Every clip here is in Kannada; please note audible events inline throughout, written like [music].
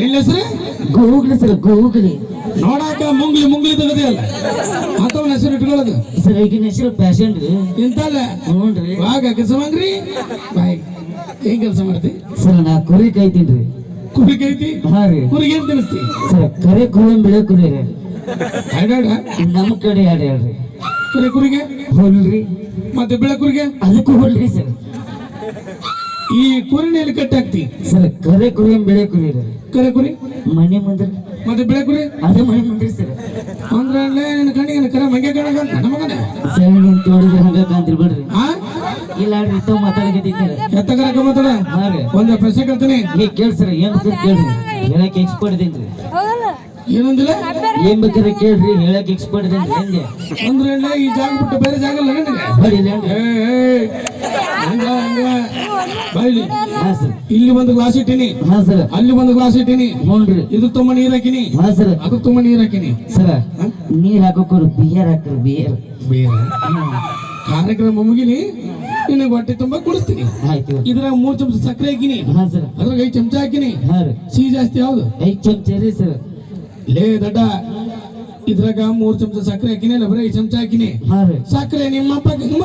ಏನ್ ಹೆಸರು? Googly sir googly. ನೋಡಾಕ ಮುಂಗ್ಲಿ ಮುಂಗ್ಲಿ ತೆಗದಿ ಅಲ್ಲ ಮತ್ತವನ ಹೆಸರು ಇಟ್ಕೊಳ್ಳೋದು. ಸರ್ ಈಗಿನ ಹೆಸರು ಪ್ಯಾಷನ್ ರೀ. ಇಂತಲ್ಲ? ಹ್ಞೂನ್ರಿ ಆಗ ಕೆಲಸ ಮಾಡ್ರಿ. ಬಾಯ್ ಏನ್ ಕೆಲಸ ಮಾಡ್ತಿ? ಸರ್ ನಾ ಕುರಿ ಕಾಯ್ತೀನಿ ರೀ. ಕುರಿ ಕೈತಿ? ಹಾ ರೀ. ಕುರಿಗೆ ಏನ್ ತಿನ್ನಿಸ್ತಿ? ಸರ್ ಕರೆ ಕುರಿ ಬಿಳೆ ಕುರಿ ರೀ. ಹೈಡಾಡ ನಮ್ಮ ಕಡೆ ಯಾರು ಹೇಳ್ರಿ ಕುರಿ ಕುರಿಗೆ? ಹೊಲ್ರಿ ಮತ್ತೆ ಬಿಳೆ ಕುರಿಗೆ? ಅದಕ್ಕೂ ಹೊಲ್ರಿ ಸರ್. ಈ ಕುರಿನಲ್ಲಿ ಕಟ್ಟಾಕ್ತಿ ಸರ್ ಕರೆ ಕುರಿ ಬೆಳೆ ಕುರಿ ರೀ? ಕರೆ ಕುರಿ? ಮನೆ ಮಂದಿರ ಮತ್ತೆ ಬೆಳೆ ಕುರಿ? ಅದೇ ಮನೆ ಮಂದಿರ ಸರ್. ಅಂದ್ರೆ ನಿನ್ನ ಕಣ್ಣಿಗೆ ಕರೆ ಮಂಗೆ ಕಾಣಕಂತ ನಮಗನ ಸರ್ ನಿಂತ ನೋಡಿದ್ರೆ ಹಂಗ ಕಾಂತಿರ್ ಬಿಡ್ರಿ. ಆ? ಇಲ್ಲ ಆಡ್ರಿ ಇತ್ತ ಮಾತಾಡಕತ್ತಿದ್ದಾರೆ ಎತ್ತ ಕರಕ ಮಾತಾಡ? ರೀ. ಒಂದು ಪ್ರಶ್ನೆ ಕೇಳ್ತೀನಿ. ನೀ ಕೇಳ್ಸರ ಏನ್ ಕೇಳಿ ಕೇಳ್ರಿ? ಹೇಳಕ್ ಎಕ್ಸ್ಪರ್ಟ್ ಏನಂದಿಲ್ಲ? ಏನ್ ಬೇಕಾದ್ರೆ ಕೇಳ್ರಿ ಹೇಳಕ್ ಎಕ್ಸ್ಪರ್ಟ್ ಹೆಂಗೆ? ಅಂದ್ರೆ ಅಲ್ಲೇ ಈ ಜಾಗ ಬಿಟ್ಟು ಬೇರೆ ಜಾಗ ಇಲ್ಲ ನಿನಗೆ? ಹಂಗ ಹಂಗ? ಇಲ್ಲಿ ಒಂದು ಗ್ಲಾಸ್ ಇಟ್ಟಿನಿ. ಹಾ ಸರ್. ಅಲ್ಲಿ ಒಂದು ಗ್ಲಾಸ್ ಇಟ್ಟಿನಿ. ನೋಡ್ರಿ. ಇದು ತುಂಬ ನೀರ್ ಹಾಕಿನಿ. ಹಾ ಸರ್. ಅದು ತುಂಬ ನೀರ್ ಹಾಕಿನಿ. ಸರ್ ನೀರ್ ಹಾಕೋರು ಬಿಯರ್ ಹಾಕ್ರಿ ಬಿಯರ್. ಕಾರ್ಯಕ್ರಮ ಮುಗಿಲಿ ನಿನಗೆ ಹೊಟ್ಟೆ ತುಂಬಾ ಕುಡಿಸ್ತೀನಿ. ಆಯ್ತು. ಇದ್ರಾಗ ಮೂರ್ ಚಮಚ ಸಕ್ಕರೆ ಹಾಕಿನಿ. ಹಾ ಸರ್. ಅದ್ರಾಗ ಐದು ಚಮಚ ಹಾಕಿನಿ. ಹಾ ರೀ ಸಿಹಿ ಜಾಸ್ತಿ ಯಾವ್ದು? ಐದು ಚಮಚ ರೀ ಸರ್. ಲೇ ದಡ್ಡ ಇದ್ರಾಗ ಮೂರ್ ಚಮಚ ಸಕ್ಕರೆ ಹಾಕಿನಿ ಇಲ್ಲ ಬರೀ ಐದು ಚಮಚ ಹಾಕಿನಿ. ಸಕ್ಕರೆ ನಿಮ್ಮ ಅಪ್ಪ ಹಿಂಗ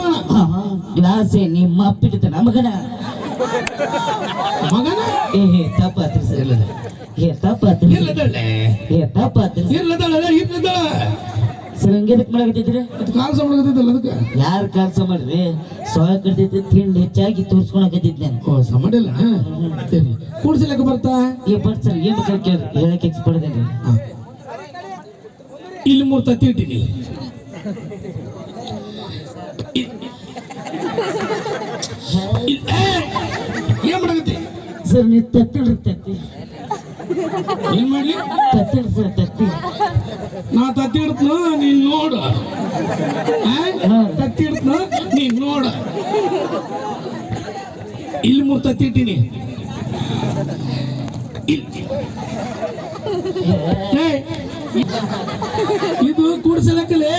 ಗ್ಲಾಸ್ ನಿಮ್ಮ ಅಪ್ಪ ನಮಗನ ಮಗನ. ಏ ಹೇ ತಪ್ಪಾತ್ರಿ ಸರ್ ಏ ತಪ್ಪಾತ್ರಿ ಇಲ್ಲದಳ್ಳೆ ಏ ತಪ್ಪಾತ್ರಿ ಇಲ್ಲದಳ ಇಲ್ಲದಳ ಸರ್ ಹಂಗೆದಕ್ ಮಾಡಕತ್ತಿದ್ರಿ? ಅದು ಕಾಲ್ ಸಮಡಗತ್ತಲ್ಲ ಅದಕ್ಕೆ? ಯಾರು ಕಾಲ್ಸ ಮಾಡ್ರಿ? ಸೊಳ ಕಡ್ದೈತಿ ತಿಂಡಿ ಹೆಚ್ಚಾಗಿ ತೋರ್ಸ್ಕೊಳಕತ್ತಿದ್ ನಾನು. ಓ ಸಮಡಿಲ್ಲ ಕೂಡ್ಸಲಕ್ಕ ಬರ್ತಾ? ಏ ಬಟ್ ಸರ್ ಏನ್ ಬೇಕಾದ್ರೆ ಕೇಳ್ರಿ. ಹೇಳಕ್ ಎಕ್ಸ್ಪರ್ಟ್ ಇದೇನ್ರಿ ಹ. ಇಲ್ಲಿ ಮೂರ್ ತತ್ತಿ ಇಟ್ಟಿನಿ! ಏನ್ ಮಾಡಕತ್ತಿ? ಸರ್ ನೀವು ತತ್ತಿಲ್ರಿ ತತ್ತಿ. ಏನ್ ಮಾಡ್ಲಿ? ತತ್ತಿಲ್ರಿ ಸರ್ ತತ್ತಿ. ನಾ ತತ್ತಿ ಇಡ್ತನು ನೀನ್ ನೋಡು. ಆ? ತತ್ತಿ ಇಡ್ತನು ನೀನ್ ನೋಡು. ಇಲ್ಲಿ ಮೂರ್ ತತ್ತಿ ಇಟ್ಟಿನಿ. ಇಲ್ಲಿ. ಏ! ಇದು ಕೂಡ್ಸಲಕ್ಕಲೇ.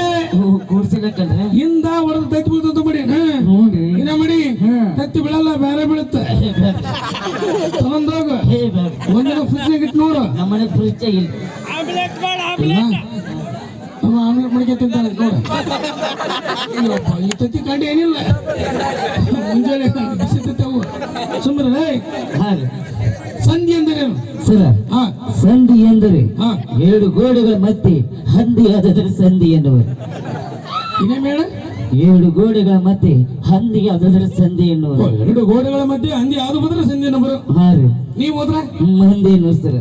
ಕೂಡ್ಸಿಲಕ್ಕಲ್ರಿ ಹಿಂದ ಹೊಡೆದು ತತ್ತಿ ಬೀಳ್ತಂತ ಮಾಡಿ ಹಾ? ಏನ ಮಾಡಿ. ತತ್ತಿ ಬಿಡಲ್ಲ ಬೇರೆ ಬೀಳುತ್ತೆ. ತಗೊಂಡೋಗ. ಒಂದಿನ ಫ್ರಿಜ್ನಾಗ ಇಟ್ಟು ನೋಡು. ನಮ್ಮನೆ ಫ್ರಿಜ್ ಇಲ್ಲ ಇಲ್ಲ? ಅವ ಆಮ್ಲೆಟ್. ಮಾಡ್ಕೆ ತಿಂತಾನೆ ನೋಡು. ಅಯ್ಯಪ್ಪ, ಈ ತತ್ತಿ ಕಾಂಡಿ ಏನಿಲ್ಲ. ಮುಂಜಾನೆ ಬಿಸಿ ಸುಮ್ಮನೆ ಹಾ ಸಂಧಿ ಎಂದರೆ ಸರ ಸಂಧಿ ಎಂದರೆ ಏಳು ಗೋಡೆಗಳ ಮಧ್ಯೆ ಹಂದಿ ಆದದ್ರ ಸಂಧಿ ಎನ್ನುವರು. ಇನ್ನೇ ಮೇಡ ಏಳು ಗೋಡೆಗಳ ಮಧ್ಯೆ ಹಂದಿ ಆದದ್ರ ಸಂಧಿ ಎನ್ನುವರು. ಎರಡು ಗೋಡೆಗಳ ಮಧ್ಯೆ ಹಂದಿ ಆದ ಬಂದ್ರೆ ಸಂಧಿ ನಂಬರು ಹಾ ರೀ. ನೀವು ಹೋದ್ರ? ಮಂದಿ ಎನ್ನುಸ್ತಾರ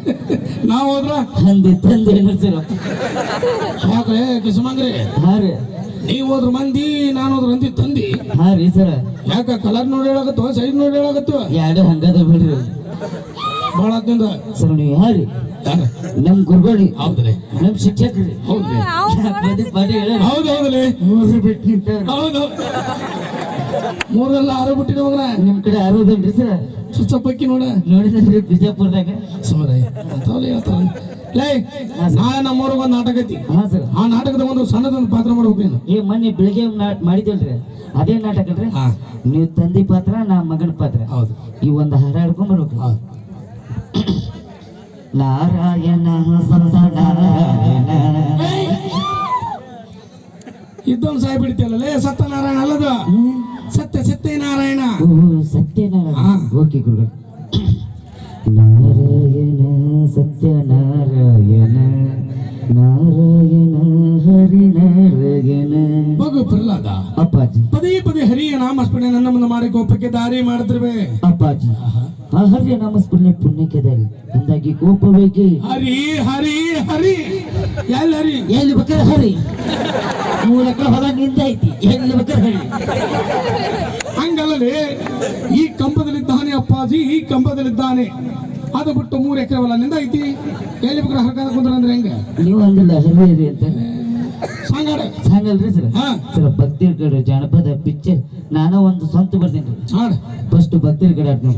[laughs] ನಾವು ಹೋದ್ರ? ಹಂದಿ ತಂದೆ ಎನ್ನುಸ್ತಾರ ಯಾಕ್ರೆ ಕಿಸಮಂಗ್ರಿ? ಹಾ ರೀ. ನೀವ್ ಹೋದ್ರ ಮಂದಿ ನಾನು ಹೋದ್ರ ಮಂದಿ ತಂದಿ. ಹಾ ರೀ ಸರ. ಯಾಕ ಕಲರ್ ನೋಡಿ ಹೇಳಾಗತ್ತೋ ಸೈಡ್ ನೋಡಿ ಹೇಳಾಗತ್ತೋ ಎರಡು ಹಂಗದ ಬಿಡ್ರಿ. ಭಾಳ ಆದ್ನಿಂದ ಸರ್ ನೀವು ಯಾರಿ? ನಮ್ ಗುರುಗಳಿ. ಹೌದ್ರಿ. ನಮ್ ಶಿಕ್ಷಕರಿ. ಹೌದ್ರಿ. ಪದೇ ಪದೇ ಹೇಳ ಹೌದ್ ಹೌದ್ರಿ. ಮೂರು ಬಿಟ್ಟು ನಿಂತಾರ ಹೌದು. ಮೂರಲ್ಲ ಆರು ಬಿಟ್ಟಿನ ಮಗನ. ನಿಮ್ ಕಡೆ ಆರೋದನ್ರಿ ಸರ್? ಸುಚ್ಚಪ್ಪಕ್ಕಿ ನೋಡ. ನೋಡಿದ್ರಿ ಬಿಜಾಪುರದಾಗ? ಸುಮ್ಮನೆ ಅಂತವಲ್ಲ ಹೇಳ್ತಾರ. ಲೇ ನಾಳೆ ಒಂದು ನಾಟಕ ಐತಿ. ಹಾ ಸರ್. ಆ ನಾಟಕದ ಒಂದು ಸಣ್ಣದೊಂದು ಪಾತ್ರ ಮಾಡ್ಬೇಕು ನೀನು. ಏ ಮೊನ್ನೆ ಬೆಳಿಗ್ಗೆ ಮಾಡಿದ್ದಲ್ರಿ ಮಾಡಿದಲ್ರಿ ಅದೇ ನಾಟಕ ಅಲ್ರಿ ನೀವು ತಂದಿ ಪಾತ್ರ ನಾ ಮಗನ ಪಾತ್ರ. ಹೌದು. ಈ ಒಂದು ಹಾರ ಹಾಡ್ಕೊಂಡ್ ಬರ್ಬೇಕು [coughs] ನಾರಾಯಣ ಇದ್ದೊಂದು ಸಾಯಿ ಬಿಡ್ತಿಯಲ್ಲ ಲೇ ಸತ್ಯನಾರಾಯಣ ಅಲ್ಲದ. ಸತ್ಯ ಸತ್ಯನಾರಾಯಣ. ಸತ್ಯನಾರಾಯಣ. ಓಕೆ ಗುರುಗಳು. [coughs] ನಾರಾಯಣ ಸತ್ಯನಾರಾಯಣ. ಅಪ್ಪಾಜಿ. ಪದೇ ಪದೇ ಹರಿಯ ನಾಮಸ್ಮರಣೆ ನನ್ನ ಮುಂದೆ ಮಾಡಿ ಕೋಪಕ್ಕೆ ದಾರಿ ಮಾಡಿದ್ರೆ ಅಪ್ಪಾಜಿ. ಆ ಹರಿಯ ನಾಮಸ್ಮರಣೆ ಪುಣ್ಯಕ್ಕೆ ದಾರಿ. ಅಂದಾಗಿ ಕೋಪ ಬೇಕಿ ಹರಿ ಹರಿ ಹರಿ. ಎಲ್ಲಿ ಹರಿ ಎಲ್ಲಿ ಬೇಕಾದ್ರೆ ಹರಿ. ಮೂಲಕ ಎಕರೆ ಹೊಲ ನಿಂದ ಐತಿ. ಎಲ್ಲಿ ಬೇಕಾದ್ರೆ ಹರಿ. ಹಂಗಲ್ಲದೆ ಈ ಕಂಬದಲ್ಲಿದ್ದಾನೆ ಅಪ್ಪಾಜಿ ಈ ಕಂಬದಲ್ಲಿದ್ದಾನೆ. ಅದು ಬಿಟ್ಟು ಮೂರು ಎಕರೆ ಹೊಲ ನಿಂದ ಐತಿ. ಎಲ್ಲಿ ಬೇಕಾದ್ರೆ ಹರ್ಕಾದ ಕುಂದ್ರ ಅಂದ್ರೆ ಹೆಂಗ? ನೀವು ಅಂದಿಲ್ಲ ಹರಿ ಹರಿ ಅಂತ ಸಂಗಾಡ ಸರ್? ಹಾ. ಸರ್ ಭಕ್ತಿರ ಕಡೆ ಜಾನಪದ ಪಿಕ್ಚರ್ ನಾನು ಒಂದು ಸ್ವಂತ ಬರ್ತೀನಿ ಫಸ್ಟ್ ಭಕ್ತಿರ ಕಡೆ ಆಡ್ತೀನಿ